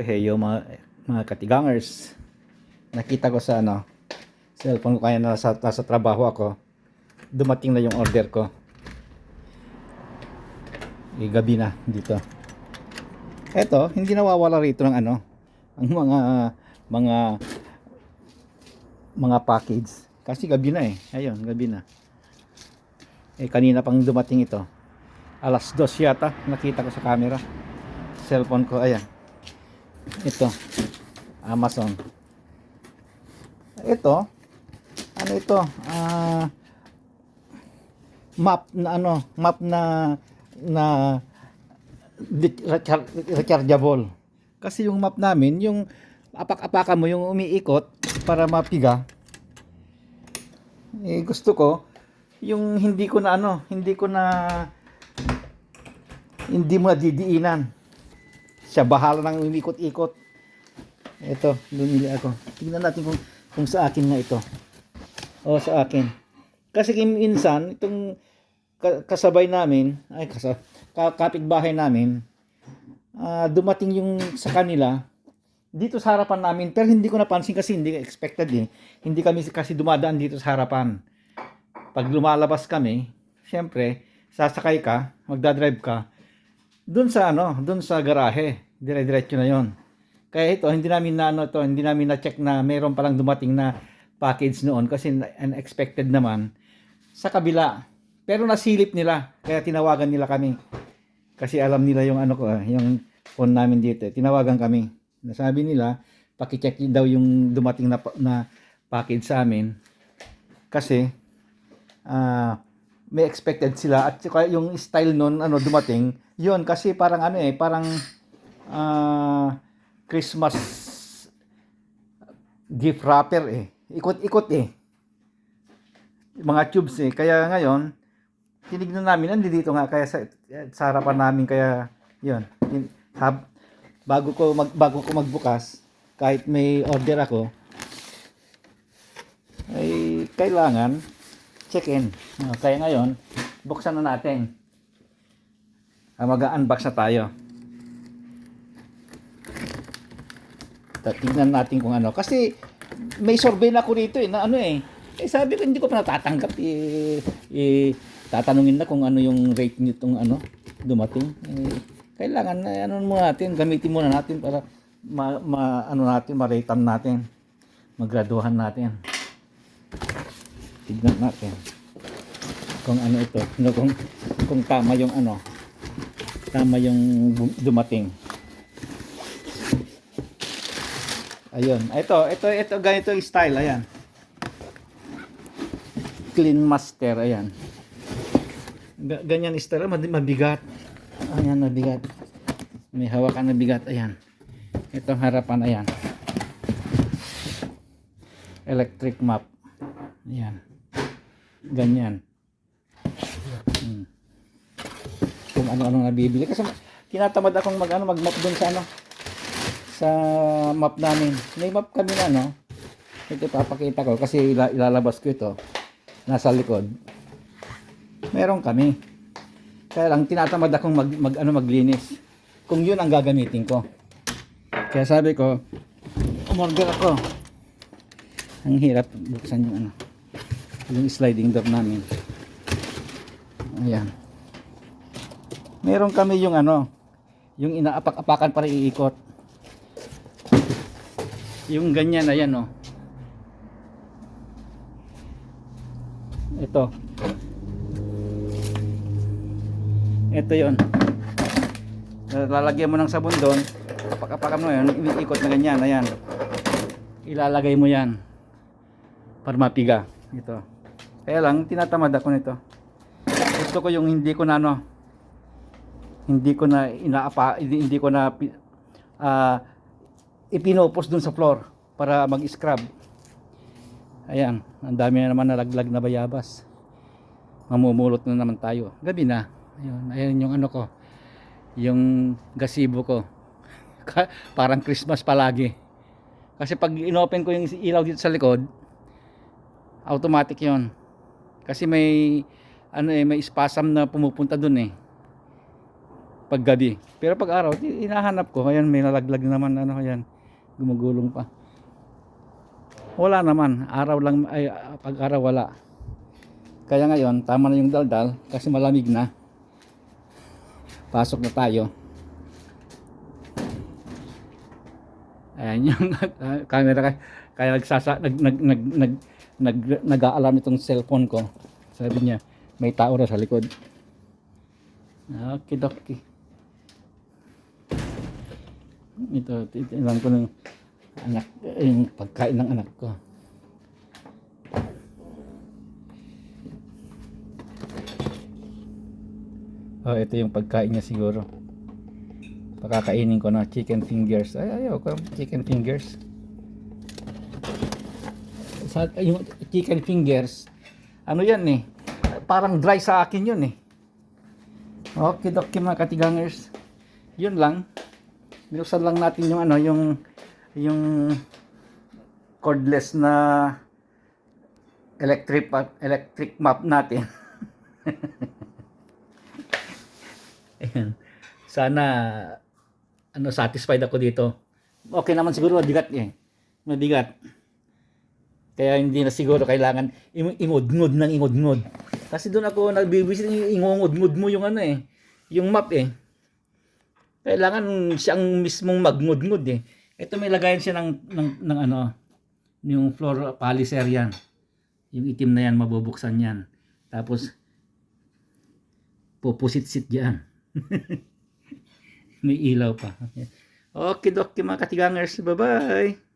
Heyo mga, mga katigangers. Nakita ko sa ano, cellphone ko kaya nasa, nasa trabaho ako. Dumating na yung order ko. Eh, gabi na dito. Eto, hindi nawawala rito ng ano, ang mga mga mga package. Kasi gabi na eh. Ayun, gabi na. Eh, kanina pang dumating ito. Alas dos yata, nakita ko sa camera. Cellphone ko, ayan. Ito. Amazon. Ito. Ano ito? Ah map na ano, map na na rechargeable. Kasi yung map namin, yung apak-apakan mo yung umiikot para mapiga. Eh gusto ko yung hindi ko na ano, hindi ko na hindi mo na didiinan siya bahala nang umikot-ikot. Ito, bumili ako. Tingnan natin kung, kung sa akin na ito. O, sa akin. Kasi minsan, itong ka- kasabay namin, ay, kasa, ka- kapitbahay namin, ah, dumating yung sa kanila, dito sa harapan namin, pero hindi ko napansin kasi hindi expected eh. Hindi kami kasi dumadaan dito sa harapan. Pag lumalabas kami, syempre, sasakay ka, magdadrive ka, doon sa ano, doon sa garahe, dire-diretso na 'yon. Kaya ito, hindi namin na ano to, hindi namin na check na mayroon palang dumating na package noon kasi unexpected naman sa kabila. Pero nasilip nila, kaya tinawagan nila kami. Kasi alam nila yung ano ko, ah, yung phone namin dito. eh. Tinawagan kami. Nasabi nila, paki-check daw yung dumating na, na package sa amin. Kasi ah may expected sila at yung style nun ano dumating yun kasi parang ano eh parang ah, Christmas gift wrapper eh. Ikot-ikot eh. Mga tubes eh. Kaya ngayon tinignan namin nandito nga kaya sa, sa harapan namin kaya yun hab, bago ko mag, bago ko magbukas kahit may order ako ay kailangan check-in. Ah, kaya ngayon, buksan na natin. Ah, Mag-unbox na tayo. Ta- Tingnan natin kung ano. Kasi may survey na ako rito eh, na ano eh. Eh sabi ko, hindi ko pa natatanggap. Eh, eh, tatanungin na kung ano yung rate nitong ano, dumating. Eh, kailangan na ano muna natin, gamitin muna natin para ma, ma ano natin, ma-ratean natin. Magraduhan natin. Tignan natin kung ano ito, no, kung kung tama yung ano, tama yung dumating. Ayun, ito, ito, ito ganito yung style, ayan. Clean Master, ayan. Ga- Ganyan style, mabigat. Ayan, mabigat. May hawakan na bigat, ayan. Itong harapan, ayan. Electric map. Ayan. Ganyan. Hmm. Kung ano-ano nabibili. Kasi tinatamad akong mag, ano, mag-map dun sa ano, sa map namin. May map kami na, no? Ito papakita ko kasi ila- ilalabas ko ito. Nasa likod. Meron kami. Kaya lang tinatamad akong mag, mag ano maglinis. Kung yun ang gagamitin ko. Kaya sabi ko, umorder ako. Ang hirap buksan yung ano yung sliding door namin. Ayan. Meron kami yung ano, yung inaapak-apakan para iikot. Yung ganyan, ayan oh. Ito. Ito yon. Lalagyan mo ng sabon doon. Apak-apakan mo yun, iniikot na ganyan, ayan. Ilalagay mo yan para mapiga. Ito. Kaya lang, tinatamad ako nito. Gusto ko yung hindi ko na ano, hindi ko na inaapa, hindi, ko na pi- ah, ipinopos dun sa floor para mag-scrub. Ayan, ang dami na naman nalaglag na bayabas. Mamumulot na naman tayo. Gabi na. Ayun, ayun yung ano ko. Yung gasibo ko. Parang Christmas palagi. Kasi pag inopen ko yung ilaw dito sa likod, automatic yon kasi may ano eh may spasm na pumupunta dun eh pag gabi. Pero pag araw, hinahanap ko. Ayan, may nalaglag naman. Ano, ayan. Gumugulong pa. Wala naman. Araw lang, ay, pag araw wala. Kaya ngayon, tama na yung daldal kasi malamig na. Pasok na tayo. Ayan yung camera kaya nagsasa nag nag nag nag nag nag-aalarm itong cellphone ko. Sabi niya, may tao raw sa likod. Okay, doki. Ito, ilan ko ng anak, yung pagkain ng anak ko. Oh, ito yung pagkain niya siguro. Pakakainin ko na chicken fingers. Ay, ayaw ko chicken fingers. Sa, yung chicken fingers, ano yan eh, parang dry sa akin yun eh. Okay, doki mga katigangers. Yun lang. Binuksan lang natin yung ano, yung yung cordless na electric electric map natin. Ayan. Sana ano satisfied ako dito. Okay naman siguro mabigat eh. Mabigat. Kaya hindi na siguro kailangan ingod-ngod ng ingod-ngod. Kasi doon ako nagbibisit ingongod-ngod mo yung ano eh, yung map eh. Kailangan siyang mismong magngod-ngod eh. Ito may lagayan siya ng, ng, ng ano, yung floor polisher yan. Yung itim na yan, mabubuksan yan. Tapos, pupusit-sit dyan. may ilaw pa. Okay, doki mga katigangers. Bye-bye.